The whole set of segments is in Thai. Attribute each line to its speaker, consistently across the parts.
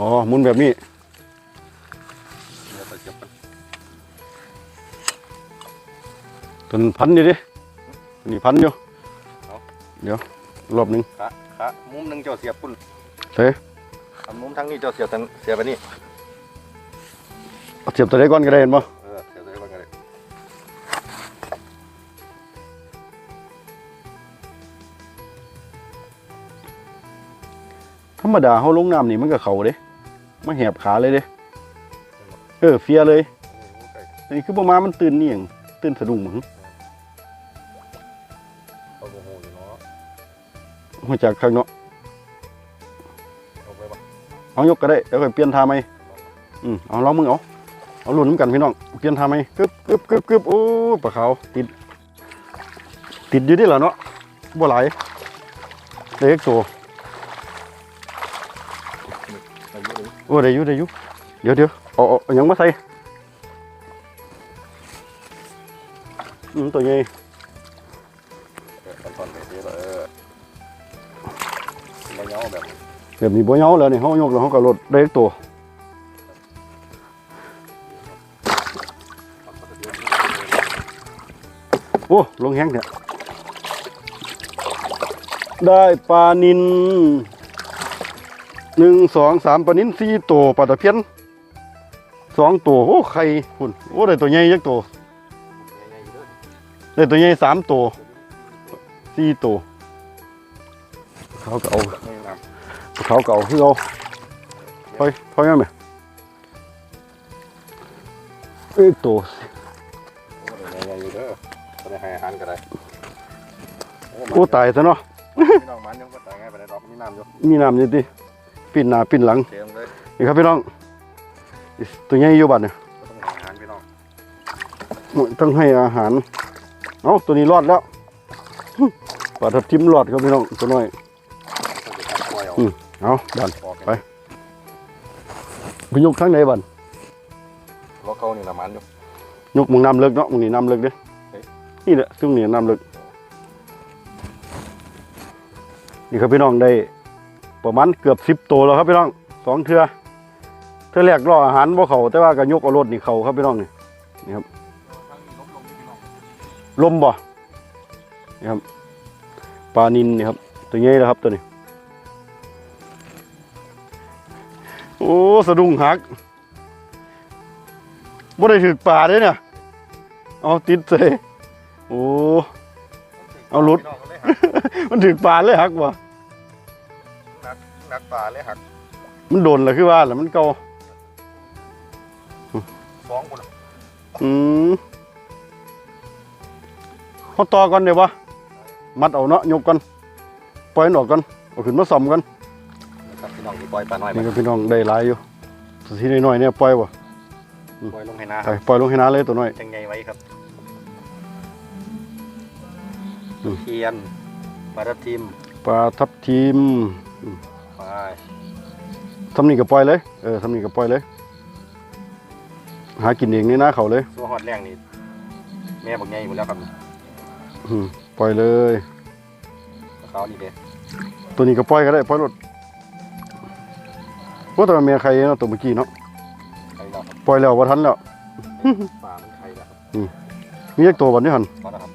Speaker 1: อ๋อหมุนแบบนี้
Speaker 2: เดี๋ยวไปเก็บกัน
Speaker 1: ตัวนั้นพันอยู่ดินี่พันอยู่เดี๋ยวรอบหนึง
Speaker 2: ขาขามุมหนึงเจ้าเสียบปุ่น
Speaker 1: เฮ้ย
Speaker 2: อันมุมทั้งนี้เจ้าเสียบทางเสียบไปนี่
Speaker 1: เอาเสียบตัวใดก่อนก็ได้เห็นบ่
Speaker 2: เออเสียบตัวนี้ก่อนก็ได้
Speaker 1: ธรรมดาเฮาลงน้ำนี่มันก็เข้าเด้ มันแหบขาเลยเด้เออเฟียเลย
Speaker 2: โอ้ไก่
Speaker 1: อันนี้คือประมาณมันตื่นนี่หยังตื่นสะดุ้งมั้ง
Speaker 2: เอาโมโหอยู่เนาะ
Speaker 1: หัวจากข้างเนาะ
Speaker 2: เอาไปบ่
Speaker 1: เอายกก็ได้เดี๋ยวค่อยเปลี่ยนท่าใหม่อืมเอาลองมึงเอาเอาลุ้นน้ำกันพี่น้องเปลี่ยนท่าใหม่กึบกึบกึบกึบโอ้ปลาขาวติด ติดอยู่ดิล่ะเนาะบ่หลายเล็กตัว โอ้ได้ยู่ได้ยู่เดี๋ยวเดี๋ยวเอาเอาเอาหยังมาใส่อืมตัวใหญ่
Speaker 2: เออตอนๆไปเสีบเออไม่เงาแบบนี้
Speaker 1: แบบนี้บ่เหงาแล้วนี่เฮายกแล้วเฮาก็ลดได้อีกตัว
Speaker 2: เอาเข้าไปเดี๋ยว
Speaker 1: โอ้ ลงแห้งเนี่ยได้ปลานิน หนึ่งสองสามปลานินสี่ตัวปลาตะเพียนสองตัวโอ้ไข่คุณโอ้ได้ตัวใหญ่ยักตัว
Speaker 2: ใหญ่ๆอยู่เด้อ
Speaker 1: ได้ตัวใหญ่สามตัวสี่ตัวเขาก็เอา
Speaker 2: ไม่งาม
Speaker 1: เขาก็เอาคือเอาไปพอยังไหมเอ้ยตัว
Speaker 2: โอ้ใหญ่ๆอยู่เด้อบ่ได้ให้อาหารก็ได้
Speaker 1: โอ้ตายซะเนาะ
Speaker 2: พี่น้องมันยังบ่ตายง่ายไปได้ดอกมีน้ำอยู่
Speaker 1: มีน้ำอยู่ดิ ปิ่นหน้าปิ่นหลัง
Speaker 2: เต็มเลย
Speaker 1: นี่ครับพี่น้องตัวใหญ่อยู่บัดเนี่ย
Speaker 2: บ่ต้องให้อาหารพี่น้อง
Speaker 1: ต้องให้อาหารเอาตัวนี้รอดแล้วปลาทับทิมรอดครับพี่น้องตัวน้อย
Speaker 2: ต้องไปตัดกล้วยเอา
Speaker 1: อืมเอาบัน
Speaker 2: ออก
Speaker 1: ไปไปยกทั้งไหนบัน
Speaker 2: รถเขานี่ละมันอยู่
Speaker 1: ยกมึงน้ำเลิกเนาะมึงนี่น้ำเลิกเด้
Speaker 2: เฮ้ย
Speaker 1: นี่แหละซึ่งนี่น้ำเลิกนี่ครับพี่น้องได้ ประมาณเกือบสิบตัวแล้วครับพี่น้องสองเทือเทือแรกรออาหารบ่เขาแต่ว่าก็ยกเอารถนี่เขาครับพี่น้องนี่นี่ครับลมบ่นี่ครับปลานินนี่ครับ ตัวใหญ่แล้วครับตัวนี้โอ้สะดุ้งหักบ่ได้ถือป่าด้วยเนี่ยเอาติดเสยโอ้เอารถ
Speaker 2: พี่น้องเลยหัก
Speaker 1: มันถือป่าเลยหักบ่
Speaker 2: นั กนักป่าเลยหัก
Speaker 1: มันโดนเลยคือว่าแหละมันเก่า
Speaker 2: ฟ้องคนละ
Speaker 1: อืมเขาต่อก่อนเดี๋ยววะมัดเอาเนาะยกก่อนปล่อยมันออกก่อนเอาขึ้นมาซ่อมก่อน
Speaker 2: ครับพี่น้องที่ปล่อยปลาน้อยไป
Speaker 1: นี่ก็พี่น้องได้หลายอยู่สุดที่น้อยๆเนี่ยปล่อยบ่
Speaker 2: ปล่อยลงให้นา
Speaker 1: ไปปล่อยลงให้น้าเลยตัวน้อย
Speaker 2: จังไงไว้ครับ
Speaker 1: อืม
Speaker 2: เทียนปลาทับทิม
Speaker 1: ปลาทับทิม
Speaker 2: ไป
Speaker 1: ทำนี่ก็ปล่อยเลย เออทำนี่ก็ปล่อยเลย หากินเองนี่นะเขาเลย
Speaker 2: ตัวหอดแรงนี่แม่บอกไงหมดแล้วครับ
Speaker 1: อืมปล่อยเลย
Speaker 2: เขานี่เด้
Speaker 1: ตัวนี้ก็ปล่อยก็ได้ปล่อยรถว่าแต่ว่าแม่ใครเนาะตัวเมื่อกี้เนาะ
Speaker 2: ใครแล้วครับ
Speaker 1: ปล่อยแล้วว่าทันแล้ว
Speaker 2: ปลามันใครแล้วครับ
Speaker 1: มีจักตัวบัดนี้หัน
Speaker 2: พอแล้วครับ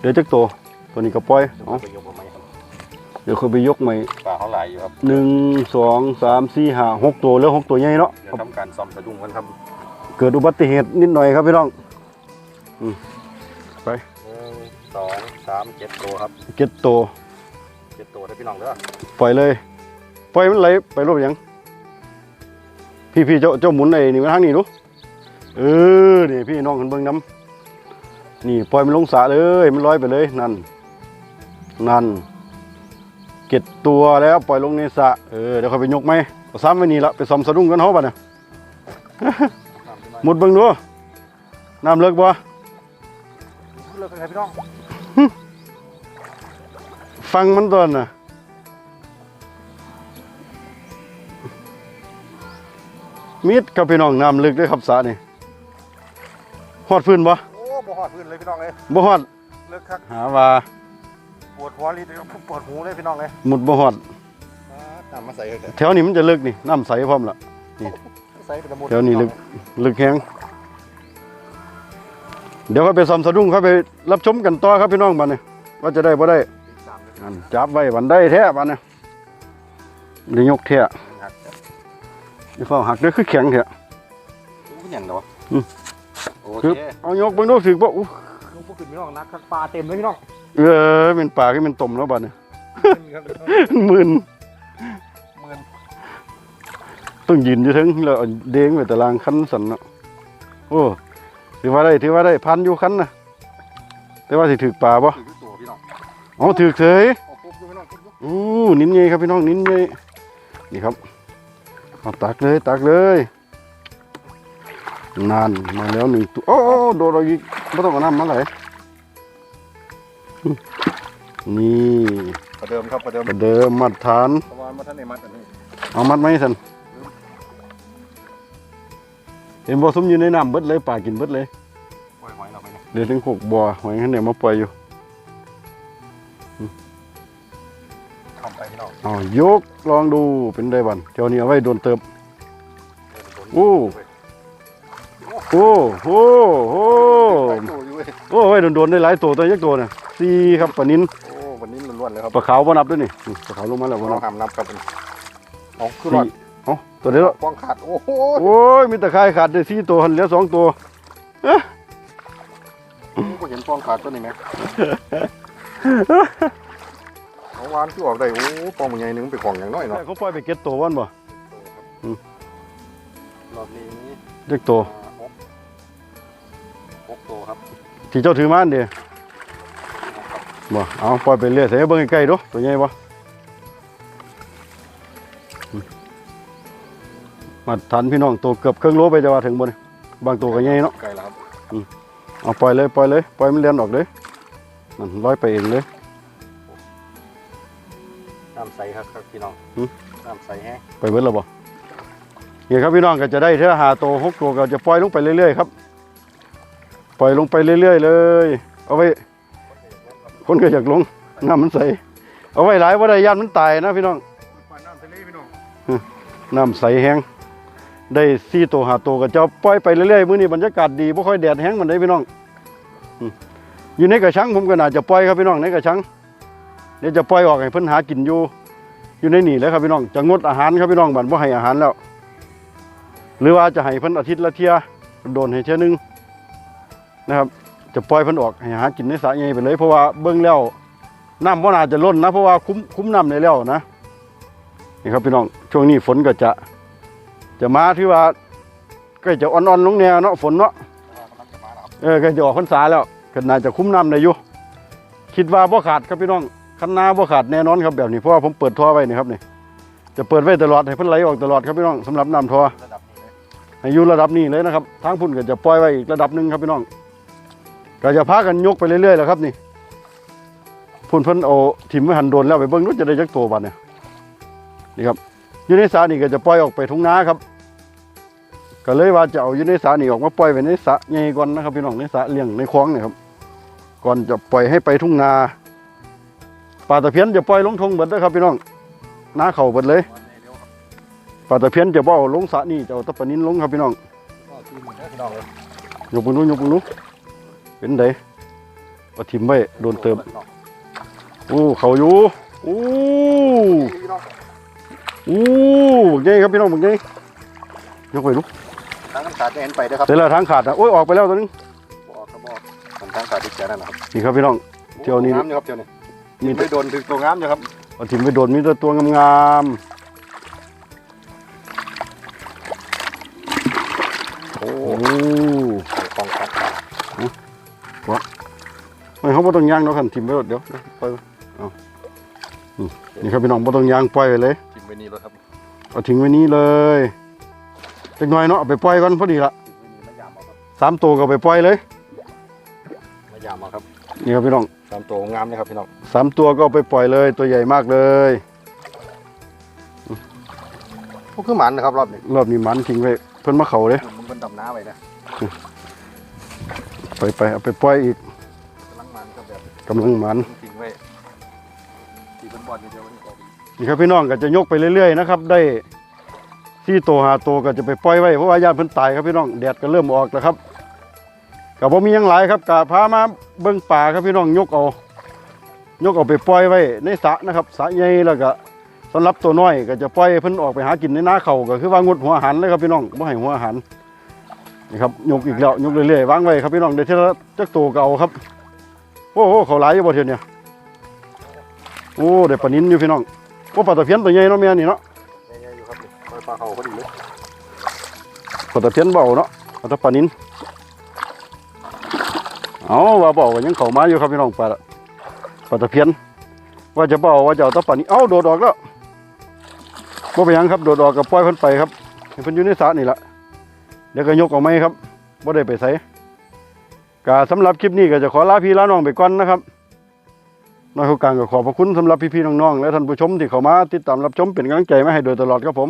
Speaker 1: เดี๋ยวจักตัวตัวนี้ก็ปล่อย
Speaker 2: เดี๋ยว
Speaker 1: เอา
Speaker 2: ไปยกมาไหมครับ
Speaker 1: เดี๋ยวค่อยไปยกใหม่
Speaker 2: ปลาเขาหลายอยู่ครับ
Speaker 1: หนึ่งสองสามสี่ห้าหกตัวแล้วหกตัวใหญ่เนาะ
Speaker 2: เดี๋ยวทำการซ่อมสะดุ้งกันครับ
Speaker 1: เกิดอุบัติเหตุนิดหน่อยครับพี่น้องอืมไป
Speaker 2: หนึ่งสองสามเจ็ดตัวครับ
Speaker 1: เก็ดตัว
Speaker 2: เจ็ดตัวได้พี่น้องเด้อ
Speaker 1: ปล่อยเลยปล่อยมันไหลไปรถยัง พี่พี่เจ้าเจ้าหมุนไอ้นี่มาทางนี้ดูเออนี่พี่น้องกันเบิ่งน้ำนี่ปล่อยมันลงสระเลยมันลอยไปเลยนั่นนั่น เก็ดตัวแล้วปล่อยลงในสระเออเดี๋ยวค่อยไปยกไหมเอาซ้ำไว้นี่ละไปซ่อมสะดุ้งกันเขาป่ะเนี่ย
Speaker 2: น้ำขึ้นมา
Speaker 1: หมดเบิ่งดูน้ำเลิกบ่
Speaker 2: เลิกกันครับพี่น้อง
Speaker 1: ฟังมันตอนน่ะมิดกับพี่น้องน้ำลึกเด้วยครับสระนี่ฮอดพื้นบ่
Speaker 2: โอ้บ่หอดพื้นเลยพี่น้องเลย
Speaker 1: บ่ฮอด
Speaker 2: เลิกครับ
Speaker 1: หาว่า
Speaker 2: ปวดหัวลิ้นปวดหูเลยพี่น้องเลย
Speaker 1: หมุดบ่ฮอด
Speaker 2: อ่าน้ำมาใส่เถอะ
Speaker 1: แถวนี้มันจะลึกนี่น้ำใสพร้อมละ
Speaker 2: ใส่เป็นตะมุด
Speaker 1: แถวนี้ลึกลึกแห้งเดี๋ยวเขาไปซ้อมสะดุ้งเขาไปรับชมกันต่อครับพี่น้องบัดนี้ว่าจะได้บ่ได้
Speaker 2: สามเลย
Speaker 1: อันจับไว้บันได้แท้บัดนี้ได้ยกแท้
Speaker 2: หัก
Speaker 1: นี่ฟ้าหักเด้อคือแข็งแท้
Speaker 2: อู้เป็นหยังเนาะ
Speaker 1: อืม
Speaker 2: โอ
Speaker 1: คือ
Speaker 2: เค
Speaker 1: เอายกเบิ่งดูสึกบ่อู้
Speaker 2: ลูกพวกขึ้นพี่น้องนักคักปลาเต็มเลยพี่น้อง
Speaker 1: เออเป็นปลาที่มันต้มแล้วบัดนี้
Speaker 2: ครับ
Speaker 1: มึน
Speaker 2: หมื่น
Speaker 1: ต้องยืนอยู่ถึงแล้วเอาเด้งไว้ตารางคันสันเนาะโอ้ถือว่าได้ถือว่าได้พันอยู่คันนะแต่ว่าสิถึกปลาบ่
Speaker 2: ถือตัวพี่น้อง
Speaker 1: อ๋อถึกเฉย
Speaker 2: เอาปุ๊บดูพี่น้องปุ๊บดู
Speaker 1: อู้นิ้นใหญ่ครับพี่น้องนิ้นใหญ่นี่ครับเอาตักเลยตักเลยนานมาแล้วหนึ่งตัวโอ้โอ้โดนเราอีกไม่ต้องเอาน้ำมาไหล นี่
Speaker 2: ประเดิมครับประเดิม
Speaker 1: ประเดิมมัดฐาน
Speaker 2: เพราะว่ามาท่านในมัดอันนี้
Speaker 1: เอามัดไหมสันเห็นบ่สมอยู่ในน้ำเบิดเลยป่ากินเบิดเลย
Speaker 2: ปล่อยหอยเราไปนะ
Speaker 1: เดี๋ยวถึงหกบ่อหอยขันเดี๋ยวมาปล่อยอยู่
Speaker 2: ทำไปพี่น้อง
Speaker 1: อ๋อยกลองดูเป็นได้บันเที่ยวนี้เอาไว้โดนเติบโอ้โอ้โหโอ้
Speaker 2: ไปตัวอยู่เว้ย
Speaker 1: โอ้ไว้โดนๆได้หลายตัวตัวยักษ์ตัวน่ะ สี่ครับปลานิน
Speaker 2: โอ้วันนี้ล้วนๆเลยครับ
Speaker 1: ปลาขาวบ่นับด้วยนี่อืมปลาขาวลงมาแล้วบ่
Speaker 2: เรา
Speaker 1: นับ
Speaker 2: หามนับครับเอาคือรอด
Speaker 1: สี่เอ้าตัวเดียว
Speaker 2: ป้องขาดโอ้โห
Speaker 1: โอ้ยมีตะไคร่ขาดได้สี่ตัวหันเหลือสองตัว
Speaker 2: ก็เห็นป้องขาดตัวนี้ไหมเอาวานที่ออกได้โอ้ป้องมันใหญ่หนึงไปของอย่างน้อยเนาะ
Speaker 1: เขาปล่อยไปเก็ตตัววันบ่อืม
Speaker 2: รอบนี้
Speaker 1: เด็กตัว
Speaker 2: หกหกตัวครับ
Speaker 1: ที่เจ้าถือมาอันเดีย บ่เอาปล่อยไปเรื่อยใส่เบิ่งใกล้ๆดูตัวใหญ่บ่อืมมาทันพี่น้องตัวเกือบครึ่งโลไปจะว่าถึงบ่นี่บางตัวก็ใหญ่เนาะ
Speaker 2: ไก่แล้วครับ
Speaker 1: เอาปล่อยเลยปล่อยเลยปล่อยมันเลียนออกเลยมันลอยไปเองเลย
Speaker 2: น้ำใสครับครับพี่น้อง
Speaker 1: หืม
Speaker 2: น้ำใสแห้ง
Speaker 1: ไปเบิดแล้วบ่นี่ครับพี่น้องก็จะได้เท่าหาตัวหกตัวก็จะปล่อยลงไปเรื่อยๆครับ ปล่อยลงไปเรื่อยๆเลย เอาไว้ คนก็อยากลงน้ำมันใส เอาไว้หลายว่าได้ย่านมันตายนะพี่น้อง
Speaker 2: ปลาน้ำทะเลพี่น้อง
Speaker 1: น้ำใสแห้งได้สี่ตัวหาตัวก็จะปล่อยไปเรื่อยๆมื้อนี้บรรยากาศดีบ่ค่อยแดดแห้งมันได้พี่น้องอืมอยู่ในกระชังผมก็น่าจะปล่อยครับพี่น้องในกระชังเดี๋ยวจะปล่อยออกให้เพิ่นหากินอยู่ อยู่ในนี่แหล้วครับพี่น้องจะงดอาหารครับพี่น้องบัดบ่ให้อาหารแล้ว หรือว่าจะให้เพิ่นอาทิตย์ละเที่ยโดนให้เที่ยหนึงนะครับ จะปล่อยเพิ่นออกให้หากินในสระใหญ่ไปเลย เพราะว่าเบิ่งแล้วน้ำบ่น่าจะล้นนะ เพราะว่าคุ้มคุ้มน้ำได้แล้วนะนี่ครับพี่น้องช่วงนี้ฝนก็จะ จะมาที่ว่าใก็จะอ่อนๆลงแนวเนาะฝนเนาะ
Speaker 2: ว่ากำลังจะมาแล้วครับ
Speaker 1: เออใก็จะออกพรรษาแล้วก็น่าจะคุ้มน้ำได้อยู่คิดว่าบ่ขาดครับพี่น้องคันนาบ่ขาดแน่นอนครับแบบนี้เพราะว่าผมเปิดท่อไว้นี่ครับนี่จะเปิดไว้ตลอดให้เพิ่นไหลออกตลอดครับพี่น้องสำหรับน้ำท่อ
Speaker 2: ระดับนี้เลย
Speaker 1: ให้อยู่ระดับนี้เลยนะครับทางพุ่นก็จะปล่อยไว้อีกระดับหนึ่งครับพี่น้อง ก็จะพากันยกไปเรื่อยๆแล้วครับนี่พุ่นเพิ่นเอถิ่มไว้หันโดนแล้วไปเบิ่งนู้นจะได้จักตัวบัดเนี่ยนี่ครับยู่ในสระนี่ก็จะปล่อยออกไปทุ่งนาครับ ก็เลยว่าจะเอายู่ในสระนี่ออกมาปล่อยไว้ในสระใหญ่ก่อนนะครับพี่น้องในสระเลี้ยงในคลองเนี่ยครับ ก่อนจะปล่อยให้ไปทุ่งนาปลาตะเพียนจะปล่อยลงทงเบิดนะครับพี่น้องนาเข่าเบิดเลย
Speaker 2: วันเดี๋ย
Speaker 1: ปลาตะเพียนจะบ่เอาลงสระนี่จะเอาตะปนินลงครับพี่น้อง
Speaker 2: ก็ทีมเด้อพี่น้องเลย
Speaker 1: ยกปุ้นู้ยกปุ้นู้ เป็นไดเอาทิมไว้โดนเติมโอ้เขาอยู่โอ้
Speaker 2: พี่น้อง
Speaker 1: โอ้บักใหญ่ครับพี่น้องบักใหญ่ยกไปลูก
Speaker 2: ทางขาดจะเห็นไปเด้อครับ
Speaker 1: เสร็จแล้วทางขาดนะโอ้ยออกไปแล้วตัวนึง
Speaker 2: บอกครับบอกมันทางขาดที่แก่นั่นนะครับ
Speaker 1: นี่ครับพี่น้องเที่ยวนี้
Speaker 2: งามอยู่ครับเที่ยวนี้
Speaker 1: มี
Speaker 2: มี
Speaker 1: แต่
Speaker 2: ไม่โดนถึงตัวงามอยู่ครับ
Speaker 1: เอาทิมไปโดนมีแต่ตัวงามๆ ไม่เขาบ่ต้องย่างเนาะคันทิมไปรถเดี๋ยวปล่อยไว้เอาอืมนี่ครับพี่น้องบ่ต้องย่างปล่อยไว้เลย
Speaker 2: ทีมไว้นี่แล้วครับ
Speaker 1: เอาทิ้งไว้นี้เลยจักหน่อยเนาะเอาไปปล่อยก่อนพอดีละ
Speaker 2: ทีมไว้นี่ไม่ยามเอาครับ
Speaker 1: สามตัวก็เอาไปปล่อยเลย
Speaker 2: ไม่ยามเอาครับ
Speaker 1: นี่ครับพี่น้อง
Speaker 2: ตามตัวงามนะครับพี่น้อง
Speaker 1: สามตัวก็เอาไปปล่อยเลย ตัวใหญ่มากเลย
Speaker 2: พวกคือหมันนะครับรอบนี้
Speaker 1: รอบนี้หมันทิ้งไว้เพิ่นมาเขาเลย
Speaker 2: มันเป็นดำน้าไปนะ
Speaker 1: ไปไปเอาไปปล่อยอีก
Speaker 2: กำลังมันก็แบบ
Speaker 1: กำลังหมัน
Speaker 2: ทิ้งไว้ที่เป็นบอลเดียววันนี้ก็
Speaker 1: นี่ครับพี่น้องก็จะยกไปเรื่อยๆนะครับ ได้ที่ตัวหาตัวก็จะไปปล่อยไว้เพราะว่าญาติเพิ่นตายครับพี่น้องแดดก็เริ่มออกแล้วครับก็บ่มีหยังหลายครับกะพามาเบิ่งป่าครับพี่น้องยกเอายกเอาไปปล่อยไว้ในสระนะครับสระใหญ่แล้วก็สำหรับตัวน้อยก็จะปล่อยให้เพิ่นออกไปหากินในนาเขาก็คือว่างดหัวอาหารเลยครับพี่น้องบ่ให้หัวอาหารนี่ครับยกอีกแล้วยกเรื่อยๆวางไว้ครับพี่น้องได้เท่าละจักตัวเก่าครับโอ้โหเขาหลายอยู่บ่เทียเนี่ยโอ้ได้ปลานินอยู่พี่น้องโอ้ปลาตะเพียนตัวใหญ่เนาะแม่นี่เนาะ
Speaker 2: ยังไงอยู่ครับนี่ปล่อยปลาเขาพอดีเลย
Speaker 1: ปลาตะเพียนเบาเนาะปลาตะปลานินเอาว่าเบาก็ยังเข้ามาอยู่ครับพี่น้องปลาปลาตะเพียน ว่าจะเบาว่าจะเอาตะปลานินเอ้าโดดออกแล้วบ่ไปนหยังครับโดดออกกับปล่อยเพิ่นไปครับให้เพิ่นอยู่ในสระนี่ละเดี๋ยวก็ยกออกไหมาให้ครับบ่ได้ไปใส่ ก็สำหรับคลิปนี้ก็จะขอลาพี่ลาน้องไปก่อนนะครับน้อยเขากางก็ขอบพระคุณสำหรับพี่ๆน้องๆและท่านผู้ชมที่เข้ามาติดตามรับชมเป็นกำลังใจมาให้โดยตลอดครับผม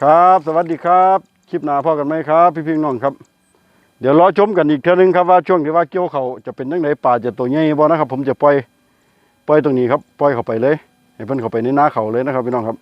Speaker 1: ครับ สวัสดีครับ คลิปหน้าพ่อกันไหมครับ พี่ๆน้องครับ เดี๋ยวรอชมกันอีกเท่านึงครับว่าช่วงที่ว่าเกี่ยวเขาจะเป็นยังไงป่าจะตัวใหญ่บ่นะครับ ผมจะปล่อยปล่อยตรงนี้ครับปล่อยเข้าไปเลยให้เพิ่นเข้าไปในหน้าเขาเลยนะครับพี่น้องครับ